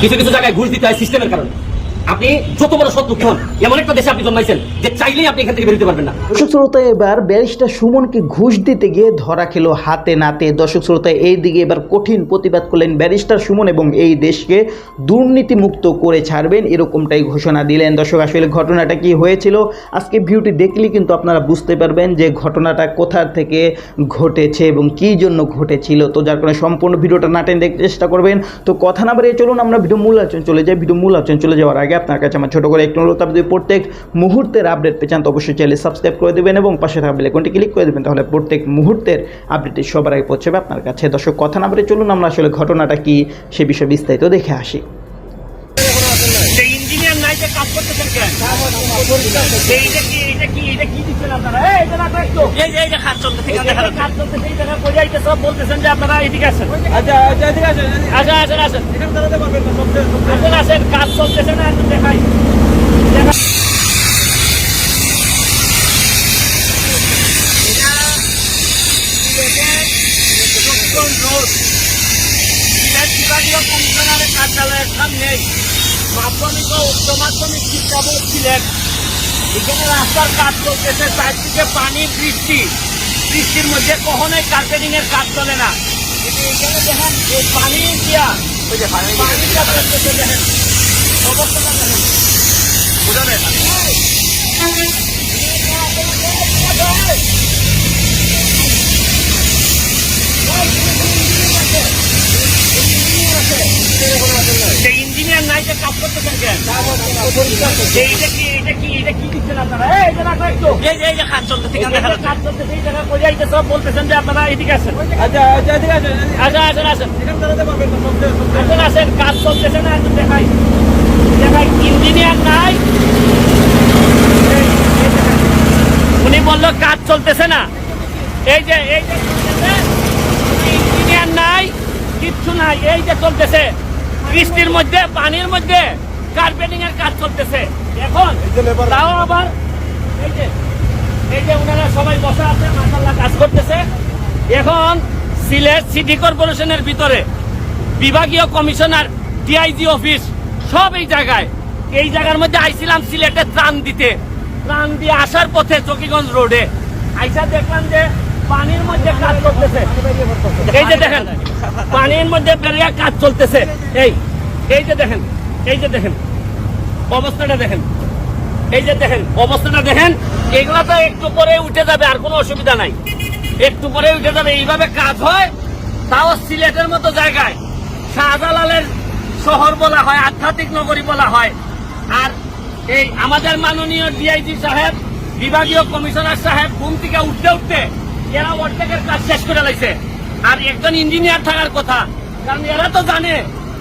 কিছু কিছু জায়গায় ঘুষ দিতে হয় সিস্টেমের কারণে। আপনি আপনি দর্শক এবার ব্যারিস্টার সুমনকে ঘুষ দিতে গিয়ে ধরা হাতে নাতে। দর্শক এই দিকে এবার কঠিন প্রতিবাদ করলেন ব্যারিস্টার সুমন এবং এই দেশকে দুর্নীতিমুক্ত করে ছাড়বেন এরকমটাই ঘোষণা দিলেন। দর্শক, আসলে ঘটনাটা কি হয়েছিল? আজকে ভিডিওটি দেখলে কিন্তু আপনারা বুঝতে পারবেন যে ঘটনাটা কোথার থেকে ঘটেছে এবং কী জন্য ঘটেছিল। তো যার কারণে সম্পূর্ণ ভিডিওটা না টেনে দেখতে চেষ্টা করবেন। তো কথা না বাড়িয়ে চলুন, আমরা ভিডিও মূল আলোচনা চলে যাই। ভিডিও মূল আলোচনা চলে যাওয়ার আগে আপনার কাছে আমার ছোটো করে একটু অনুরোধ, আপনি প্রত্যেক মুহূর্তের আপডেট পেয়ে চান, তো অবশ্যই চ্যানেল সাবস্ক্রাইব করে দেবেন এবং পাশে থাকা বেলেকনটি ক্লিক করে দেবেন, তাহলে প্রত্যেক মুহূর্তের আপডেটটি সবার আগে পৌঁছবে আপনার কাছে। দর্শক, কথা না বলে চলুন, আমরা আসলে ঘটনাটা কি, সে বিষয়ে বিস্তারিত দেখে আসি যে ইঞ্জিনিয়ার নাই যে কাজ করতেছেন কেন এইটা কি এইটা কি এইটা কি দিচ্ছেন আপনারা এই এটা না একটু এই যে এই যে কাজ চলতেছে। কাজ চলতেছে এই জায়গায় কই যাইতে সব বলতেছেন যে আপনারা এদিকে আসেন আচ্ছা আচ্ছা আছে আসেন আসেন আসেন এখানে দাঁড়াতে পারবেন না আসেন আসেন কাজ চলতেছে না একটু দেখাই রোড বিভাগীয় কমিশনারের কার্যালয়ের সামনে মাধ্যমিক ও উচ্চ মাধ্যমিক শিক্ষা বোর্ড সিলেট এখানে রাস্তার কাজ চলতেছে চারদিকে পানি বৃষ্টি বৃষ্টির মধ্যে কখনোই কার্পেটিং এর কাজ চলে না কিন্তু এখানে দেখেন এই পানি দিয়া ওই যে পানিটা চলতেছে দেখেন অবস্থাটা দেখেন বুঝাবেন যে করতেছেন কেন? এইটা কি এইটা কি এইটা কি দিচ্ছেন আপনারা? এই রাখো একটু। এই যে এই যে কাজ চলতেছে এখানে দেখা কাজ চলতেছে এই জায়গায় কই যাইতে সব বলতেছেন যে আপনারা এদিকে আসেন। আচ্ছা আচ্ছা আসেন আসেন। আসেন। আসেন কাজ চলতেছে না একটু দেখাই। দেখাই ইঞ্জিনিয়ার নাই। উনি বলল কাজ চলতেছে না। এই যে এই যে ইঞ্জিনিয়ার নাই কিচ্ছু নাই এই যে চলতেছে। বৃষ্টির মধ্যে পানির মধ্যে কার্পেটিং এর কাজ চলতেছে। এখন তাও আবার এই যে এই যে ওনারা সবাই বসা আছে মাসাল্লাহ কাজ করতেছে। এখন সিলেট সিটি কর্পোরেশনের ভিতরে বিভাগীয় কমিশনার ডিআইজি অফিস সব এই জায়গায়। এই জায়গার মধ্যে আইছিলাম সিলেটে ত্রাণ দিতে। ত্রাণ দিয়ে আসার পথে চকিগঞ্জ রোডে। আইসা দেখলাম যে পানির মধ্যে কাজ করতেছে। এই যে দেখেন, পানির মধ্যে বেরিয়ে কাজ চলতেছে। এই এই যে দেখেন, এই যে দেখেন, অবস্থাটা দেখেন। এই যে দেখেন, অবস্থাটা দেখেন, এগুলা তো একটু পরে উঠে যাবে, আর কোনো অসুবিধা নাই। একটু পরে উঠে যাবে, এইভাবে কাজ হয়, তাও সিলেটের মতো জায়গায়। শাহজালালের শহর বলা হয়, আধ্যাত্মিক নগরী বলা হয়। আর এই আমাদের মাননীয় ডিআইজি সাহেব, বিভাগীয় কমিশনার সাহেব, ঘুম থেকে উঠতে উঠতে এরা অর্ধেকের কাজ শেষ করে লাইছে। আর একজন ইঞ্জিনিয়ার থাকার কথা। কারণ এরা তো জানে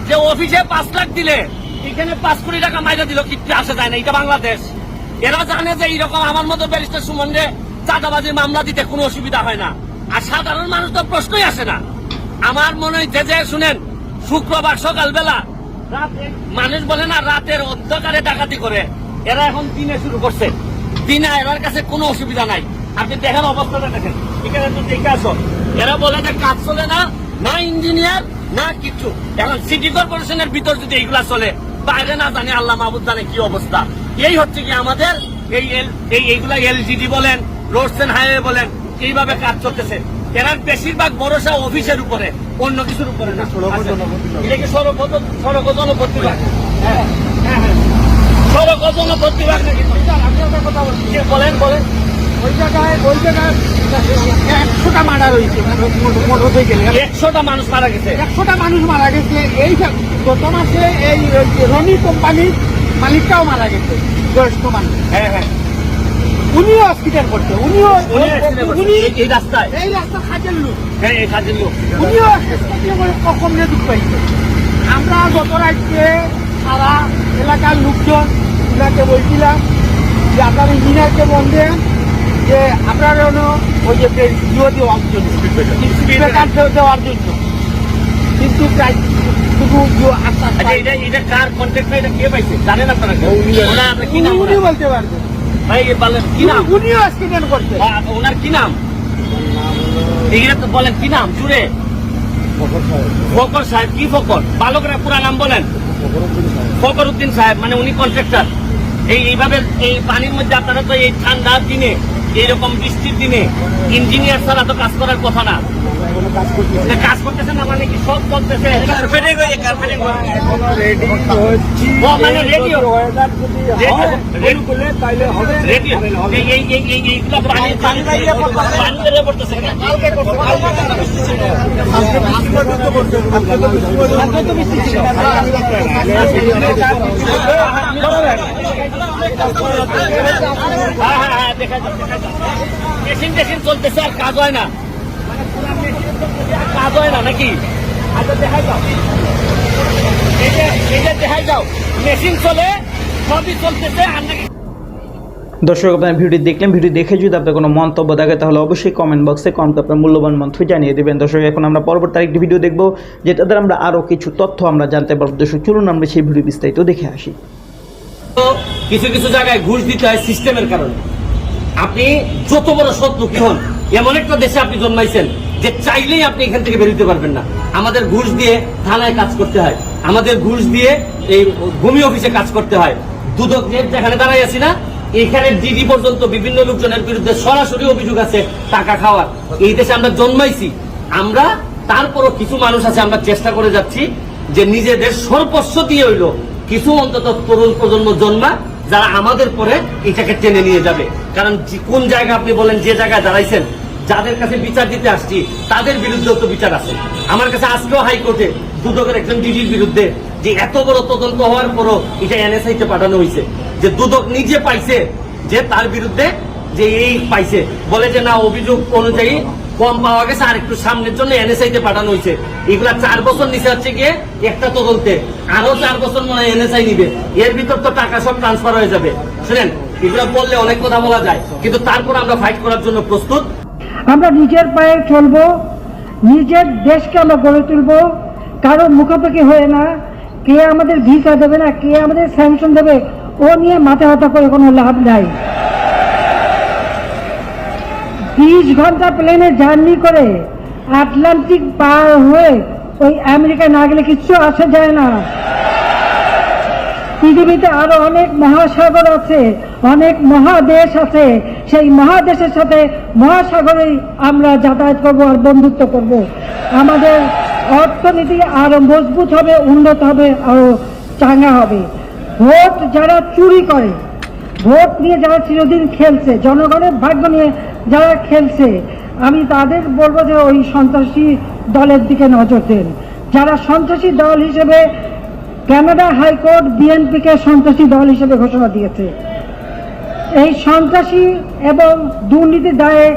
যে অফিসে পাঁচ লাখ দিলে, এখানে পাঁচ কোটি টাকা মাইনে দিল, কিচ্ছু আসা যায় না, এটা বাংলাদেশ। এরা জানে যে এইরকম আমার মতো ব্যারিস্টার সুমনে চাঁদাবাজির মামলা দিতে কোনো অসুবিধা হয় না। আর সাধারণ মানুষ তো প্রশ্নই আসে না। আমার মনে যে যে শুনেন, শুক্রবার সকালবেলা মানুষ বলে না, রাতের অন্ধকারে ডাকাতি করে। এরা এখন দিনে শুরু করছে। দিনে এরার কাছে কোনো অসুবিধা নাই। আপনি দেখেন অবস্থাটা দেখেন। এখানে তো দেখে আসো। এরা বলে যে কাজ চলে না না ইঞ্জিনিয়ার না কিছু। এখন সিটি কর্পোরেশনের ভিতর যদি এইগুলা চলে বাইরে না জানে আল্লাহ মাহবুদ জানে কি অবস্থা। এই হচ্ছে কি আমাদের এই এই এইগুলা এলজিডি বলেন রোডস এন্ড হাইওয়ে বলেন এইভাবে কাজ চলতেছে। এরা বেশিরভাগ ভরসা অফিসের উপরে অন্য কিছুর উপরে না। সড়ক ও আচ্ছা, সড়ক সড়ক জনপথ হ্যাঁ হ্যাঁ হ্যাঁ। সড়ক জনপথ নাকি কথা বলছি। বলেন বলেন। ওই জায়গায় ওই জায়গায় একশোটা মারা রয়েছে। মোটর সাইকেলে একশোটা মানুষ মারা গেছে। একশোটা মানুষ মারা গেছে। এই গত মাসে এই রনি কোম্পানির মালিকটাও মারা গেছে বয়স্ক মানুষ। হ্যাঁ হ্যাঁ। উনিও হসপিটাল করছে। উনিও উনি এই- এই রাস্তায়। এই রাস্তা লোক। হ্যাঁ এই কাজের লোক। উনিও কখন দুঃখ পাইছে। আমরা গত রাজ্যে সারা এলাকার লোকজন ওনাকে বলছিলাম যে আপনার ইঞ্জিনিয়ারকে যে আপনার ওই যে জিও দেওয়ার জন্য। দেওয়ার জন্য। কিন্তু প্রায় আচ্ছা পাইনি। এটা এটা কার কন্ট্যাক্ট এটা কে পাইছে? জানেন আপনারা কেউ? ওনার আপনার কি নাম উনি বলতে পারবেন ভাই বলেন কি নাম? উনিও অ্যাক্সিডেন্ট করছে। ওনার কি নাম? এইটা তো বলেন কি নাম? জুড়ে। ফকর সাহেব। কি ফকর ভালো পুরা নাম বলেন। ফকরুদ্দিন সাহেব। মানে উনি কন্ট্রাক্টর এই এইভাবে এই পানির মধ্যে আপনারা তো এই ঠান্ডার দিনে এইরকম বৃষ্টির দিনে ইঞ্জিনিয়ার ছাড়া তো কাজ করার কথা না। কাজ করতেছে। না মানে কি সব চলতেছে? কার্পেটিং হয়ে কার্পেটিং মানে? হ্যাঁ হ্যাঁ হ্যাঁ। দেখা মেশিন টেশিন চলতেছে আর কাজ হয় না। মানে কাজ হয় না নাকি? আচ্ছা দেখাই যাও। এই যে এই যে দেখাই যাও। মেশিন চলে সবই চলতেছে আর নাকি দর্শক আপনার ভিডিও দেখলেন। ভিডিও দেখে যদি আপনার কোনো মন্তব্য থাকে তাহলে অবশ্যই কমেন্ট বক্সে কমেন্ট আপনার মূল্যবান মন্তব্য জানিয়ে দেবেন। দর্শক এখন আমরা পরবর্তী আরেকটি ভিডিও দেখব যেটা দ্বারা আমরা আরও কিছু তথ্য আমরা জানতে পারব। দর্শক চলুন আমরা সেই ভিডিও বিস্তারিত দেখে আসি। কিছু কিছু জায়গায় ঘুষ দিতে হয় সিস্টেমের কারণে। আপনি যত বড় শত্রু কি হন, এমন একটা দেশে আপনি জন্মাইছেন যে চাইলেই আপনি এখান থেকে বেরোতে পারবেন না। আমাদের ঘুষ দিয়ে থানায় কাজ করতে হয়। আমাদের ঘুষ দিয়ে এই ভূমি অফিসে কাজ করতে হয়। দুদক যেখানে দাঁড়াই আছি না, এখানে ডিডি পর্যন্ত বিভিন্ন লোকজনের বিরুদ্ধে সরাসরি অভিযোগ আছে টাকা খাওয়ার। এই দেশে আমরা জন্মাইছি। আমরা, তারপরও কিছু মানুষ আছে, আমরা চেষ্টা করে যাচ্ছি যে নিজেদের সর্বস্ব দিয়ে হইল। কিছু অন্তত তরুণ প্রজন্ম জন্মা যারা আমাদের পরে এটাকে টেনে নিয়ে যাবে। কারণ কোন জায়গা আপনি বলেন যে জায়গায় দাঁড়াইছেন, যাদের কাছে বিচার দিতে আসছি, তাদের বিরুদ্ধেও তো বিচার আছে। আমার কাছে আজকেও হাইকোর্টে দুদকের একজন ডিডির বিরুদ্ধে যে এত বড় তদন্ত হওয়ার পরও এটা এনএসআই তে পাঠানো হয়েছে। যে দুদক নিজে পাইছে, যে তার বিরুদ্ধে যে এই পাইছে। বলে যে না, অভিযোগ অনুযায়ী কম পাওয়া গেছে আর একটু সামনের জন্য এনএসআই তে পাঠানো হয়েছে। এগুলা চার বছর নিচে হচ্ছে গিয়ে একটা তদন্তে। আরও চার বছর মনে হয় এনএসআই নিবে। এর ভিতর তো টাকা সব ট্রান্সফার হয়ে যাবে। শুনেন, এগুলা বললে অনেক কথা বলা যায়, কিন্তু তারপর আমরা ফাইট করার জন্য প্রস্তুত। আমরা নিজের পায়ে চলবো, নিজের দেশকে আমরা গড়ে তুলবো। কারও মুখাপেক্ষি হয়ে না, কে আমাদের ভিসা দেবে না, কে আমাদের স্যাংশন দেবে, ও নিয়ে মাথা ব্যথা করে কোনো লাভ নাই। বিশ ঘণ্টা প্লেনে জার্নি করে আটলান্টিক পার হয়ে ওই আমেরিকা না গেলে কিচ্ছু আসা যায় না। পৃথিবীতে আরও অনেক মহাসাগর আছে, অনেক মহাদেশ আছে। সেই মহাদেশের সাথে মহাসাগরেই আমরা যাতায়াত করব আর বন্ধুত্ব করব। আমাদের অর্থনীতি আরও মজবুত হবে, উন্নত হবে, আরও চাঙ্গা হবে। ভোট যারা চুরি করে ভোট নিয়ে যারা চিরদিন খেলছে, জনগণের ভাগ্য নিয়ে যারা খেলছে, আমি তাদের বলব যে ওই সন্ত্রাসী দলের দিকে নজর দেন। যারা সন্ত্রাসী দল হিসেবে কানাডা হাইকোর্ট বিএনপিকে সন্ত্রাসী দল হিসেবে ঘোষণা দিয়েছে। এই সন্ত্রাসী এবং দুর্নীতি দায়ে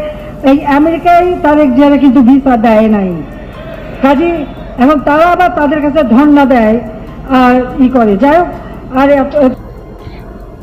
এই আমেরিকায় তাদের যারা কিন্তু ভিসা দেয় নাই। কাজী, এবং তারা আবার তাদের কাছে ধর্ণা দেয় আর ই করে। যাই হোক, আর